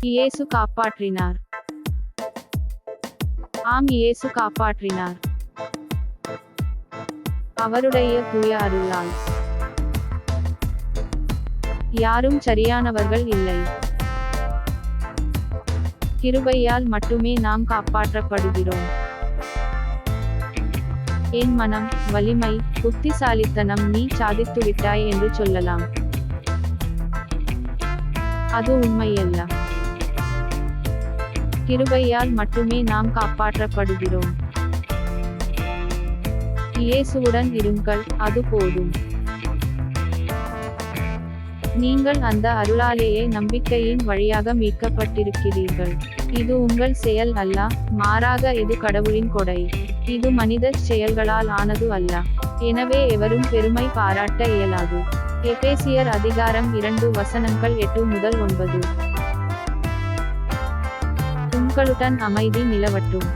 இயேசு காப்பாற்றினார். ஆம் இயேசு காப்பாற்றினார். அவருடைய தூய அருளால். யாரும் சரியானவர்கள் இல்லை. கிருபையால் மட்டுமே நாம் காப்பாற்றப்படுகிறோம். என் மனம் வலிமை புத்திசாலித்தனம் நீ சாதித்துவிட்டாய் என்று சொல்லலாம். அது உண்மையல்ல. கிருபையால் மட்டுமே நாம் காப்பாற்றப்படுகிறோம். இயேசுவுடன் இருங்கள் அது போதும். நீங்கள் அந்த அருளாலேயே நம்பிக்கையின் வழியாக மீட்கப்பட்டிருக்கிறீர்கள். இது உங்கள் செயல் அல்ல மாறாக இது கடவுளின் கொடை. இது மனித செயல்களால் ஆனது அல்ல. எனவே எவரும் பெருமை பாராட்ட இயலாது. எபேசியர் அதிகாரம் இரண்டு வசனங்கள் எட்டு முதல் ஒன்பது. மக்களுடன் அமைதி நிலவட்டும்.